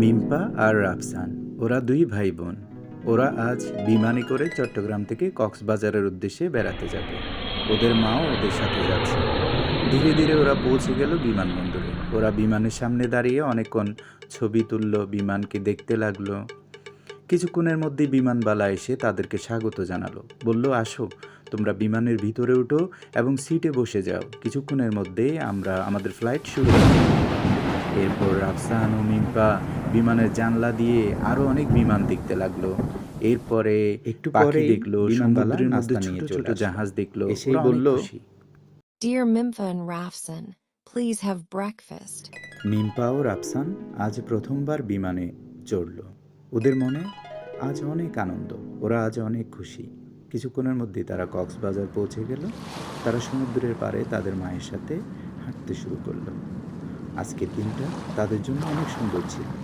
মিম্পা আর রাফসান, ওরা দুই ভাই বোন ওরা আজ বিমানে করে চট্টগ্রাম থেকে কক্সবাজারের উদ্দেশ্যে বেড়াতে যাবে। ওদের মাও ওদের সাথে যাচ্ছে। ধীরে ধীরে ওরা পৌঁছে গেল বিমানবন্দরে। ওরা বিমানের সামনে দাঁড়িয়ে অনেকক্ষণ ছবি তুললো, বিমানকে দেখতে লাগল। কিছুক্ষণের মধ্যে বিমানবালা এসে তাদেরকে স্বাগত জানালো। বলল, আসো, তোমরা বিমানের ভিতরে উঠো এবং সিটে বসে যাও। কিছুক্ষণের মধ্যেই আমরা, আমাদের ফ্লাইট শুরু এরপর রাফসান ও মিম্পা বিমানের জানলা দিয়ে আরও অনেক বিমান দেখতে লাগল। এরপরে একটু পরে দেখল সমুদ্রের মধ্যে ছোট ছোট জাহাজ দেখল এসেই বলল Dear Mimpha and Rafsan, please have breakfast. মিম্পা ও রাফসান আজ প্রথমবার বিমানে চড়ল। ওদের মনে আজ অনেক আনন্দ ওরা আজ অনেক খুশি। কিছুক্ষণের মধ্যে তারা কক্সবাজার পৌঁছে গেল। তারা সমুদ্রের পাড়ে তাদের মায়ের সাথে হাঁটতে শুরু করল। আজকের দিনটা তাদের জন্য অনেক সুন্দর ছিল।